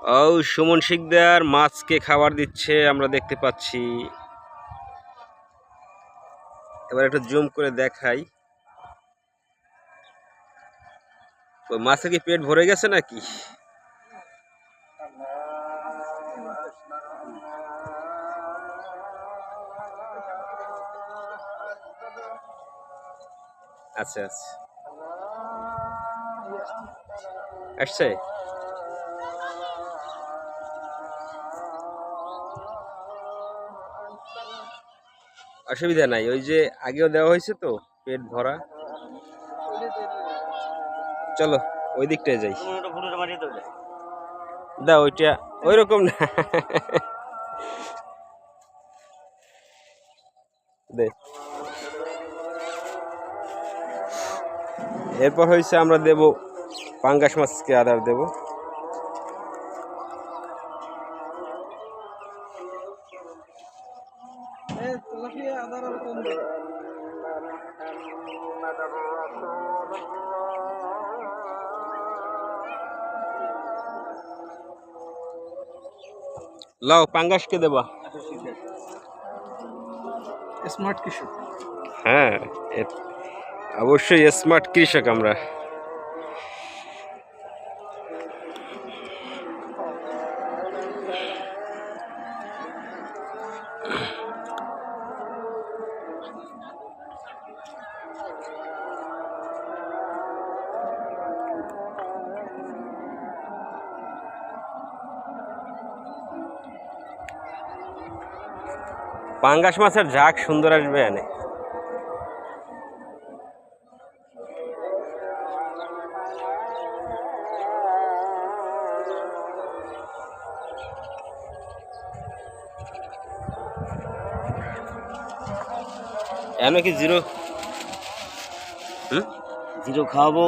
ও, সুমন শিকদার মাছকে খাবার দিচ্ছে, আমরা দেখতে পাচ্ছি। এবার একটু জুম করে দেখাই। ওই মাছে কি পেট ভরে গেছে নাকি? আচ্ছা আচ্ছা। আসছে? অসুবিধা নাই। ওই যে আগেও দেওয়া হয়েছে তো, পেট ভরা। চলো, ওই দিকটায় যাই। দা, ওইটা ওই রকম না। দে। এরপর হয়েছে আমরা দেব পাঙ্গাস মাছকে আদার দেব। লাও পাঙ্গাসকে দেবা স্মার্ট কৃষক হ্যাঁ এ- অবশ্যই স্মার্ট কৃষক আমরা পাঙ্গাস মাছের ঝাঁক সুন্দর আসবে এনে। এনে কি জিরো? জিরো খাওয়াবো।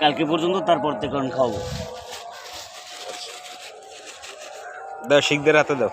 কালকে পর্যন্ত তারপর থেকে খাওয়াবো। দাও শিখদের হাতে দাও।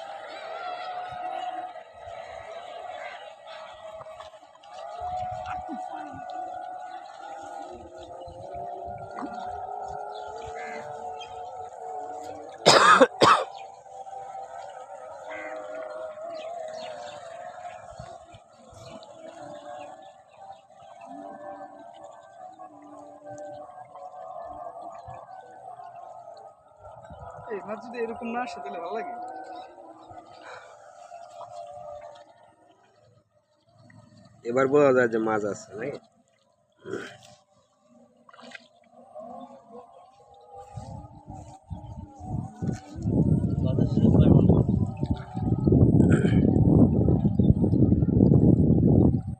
মাছ যদি এরকম না আসে, তাহলে ভালো লাগে। এবার বোঝা যায় যে মাছ আছে নাকি